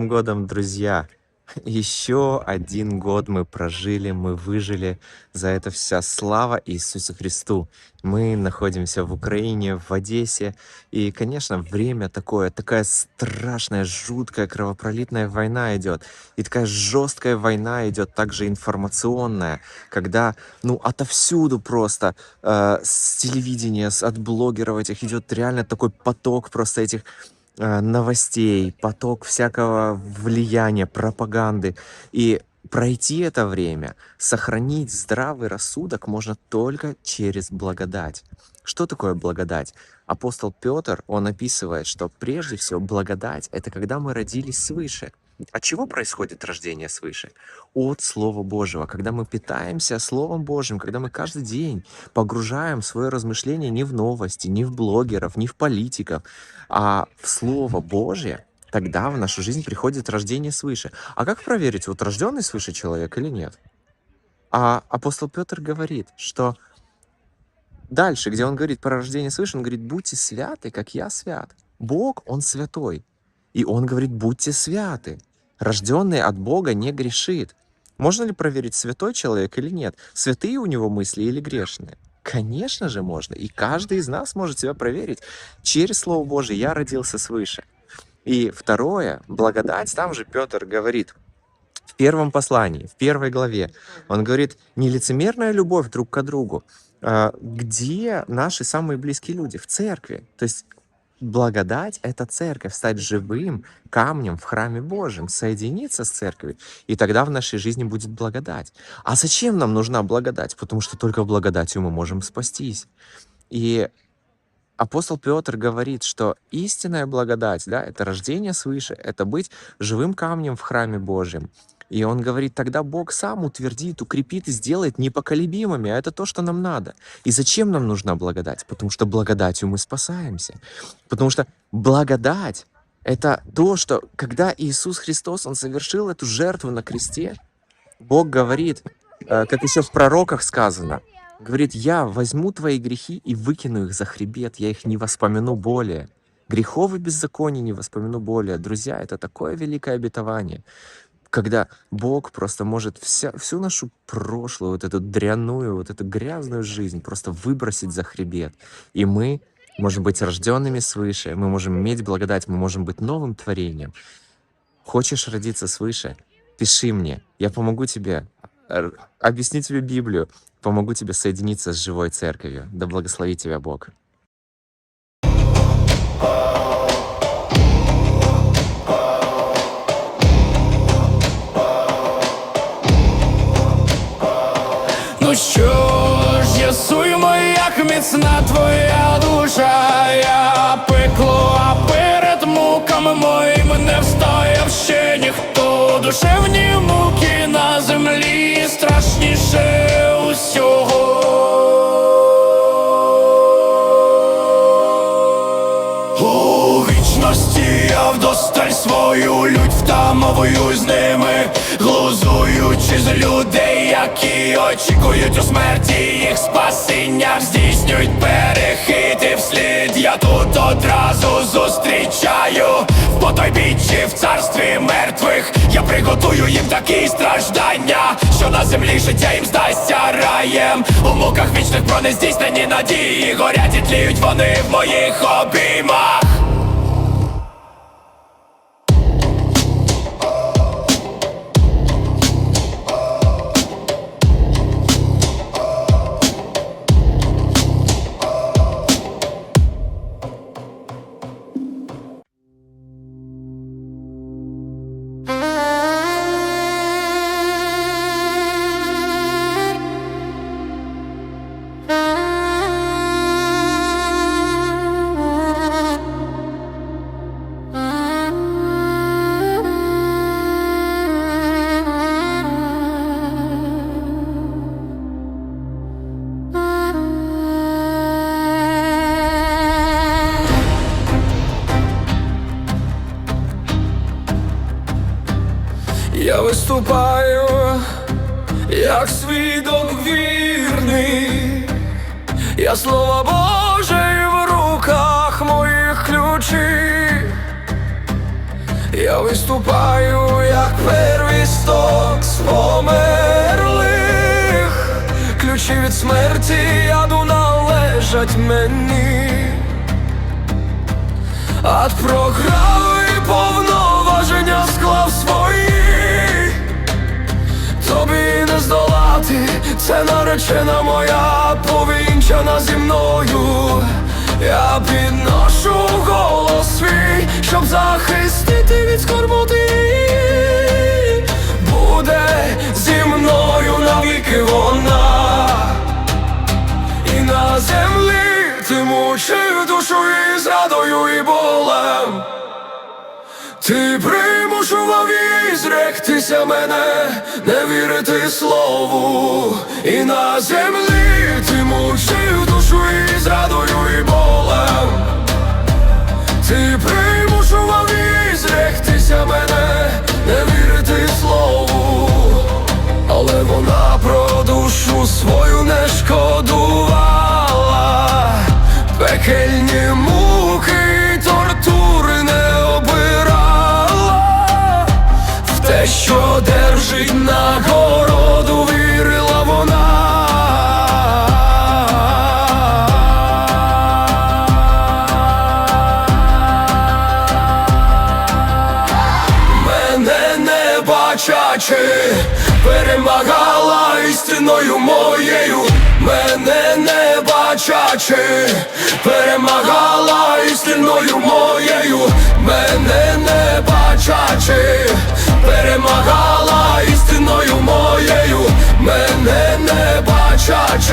Новым годом, друзья! Еще один год мы прожили, мы выжили. За это вся слава Иисусу Христу. Мы находимся в Украине, в Одессе. И, конечно, время такое, такая страшная, жуткая, кровопролитная война идет. И такая жесткая война идет, также информационная, когда, ну, отовсюду просто, э, с телевидения, от блогеров этих идет реально такой поток просто этих новостей, поток всякого влияния, пропаганды. И пройти это время, сохранить здравый рассудок можно только через благодать. Что такое благодать? Апостол Петр, он описывает, что прежде всего благодать — это когда мы родились свыше. От чего происходит рождение свыше? От Слова Божьего. Когда мы питаемся Словом Божьим, когда мы каждый день погружаем свое размышление не в новости, не в блогеров, не в политиков, а в Слово Божье, тогда в нашу жизнь приходит рождение свыше. А как проверить, вот рожденный свыше человек или нет? А апостол Петр говорит, что дальше, где он говорит про рождение свыше, он говорит, будьте святы, как я свят. Бог, Он святой. И Он говорит, будьте святы. Рожденный от Бога не грешит. Можно ли проверить, святой человек или нет? Святые у него мысли или грешные? Конечно же можно. И каждый из нас может себя проверить. Через Слово Божие я родился свыше. И второе, благодать, там же Петр говорит, в первом послании, в первой главе, он говорит, нелицемерная любовь друг к другу. А, Где наши самые близкие люди? В церкви. То есть Благодать — это церковь, стать живым камнем в храме Божьем, соединиться с церковью, и тогда в нашей жизни будет благодать. А зачем нам нужна благодать? Потому что только благодатью мы можем спастись. И апостол Петр говорит, что истинная благодать, да, это рождение свыше, это быть живым камнем в храме Божьем. И он говорит, тогда Бог сам утвердит, укрепит и сделает непоколебимыми, а это то, что нам надо. И зачем нам нужна благодать? Потому что благодатью мы спасаемся. Потому что благодать — это то, что когда Иисус Христос, Он совершил эту жертву на кресте, Бог говорит, э, как еще в пророках сказано, говорит, я возьму твои грехи и выкину их за хребет, я их не воспомяну более. Грехов и беззаконий не воспомяну более. Друзья, это такое великое обетование когда Бог просто может вся, всю нашу прошлую, вот эту дрянную, вот эту грязную жизнь просто выбросить за хребет. И мы можем быть рожденными свыше, мы можем иметь благодать, мы можем быть новым творением. Хочешь родиться свыше? Пиши мне, я помогу тебе объяснить тебе Библию, помогу тебе соединиться с живой церковью. Да благословит тебя Бог. Ну що ж, ясуємо, як міцна твоя душа, я пекло, а перед муками моїми не встояв ще ніхто. Душевні муки на землі страшніше усього. У вічності я вдосталь свою лють втамовую з ними, глузуючи з людей, які очікують у смерті їх спасіння, здійснюють перехити вслід. Я тут одразу зустрічаю в потойбіччі в царстві мертвих. Я приготую їм такі страждання, що на землі життя їм здасться раєм. У муках вічних про нездійснені надії горять і тліють вони в моїх обіймах. Виступаю як свідок вірний, я слово Боже в руках моїх ключі, Я виступаю як первісток з померлих. Ключі від смерті яду належать мені. Ад програв і повноваження склав свої це наречена моя, повінчана зі мною. Я підношу голос свій, щоб захистити від скорботи. Буде зі мною навіки вона. І на землі ти мучив душу і зрадою і болем. Ти примушував її зректися мене, не вірити слову, і на землі ти мучив душу і зрадою і болем. Ти примушував її зректися мене, не вірити слову, але вона про душу свою наче перемагала істиною моєю, мене не бачачи, перемагала істиною моєю, мене не бачачи, перемагала істиною моєю, мене не бачачи.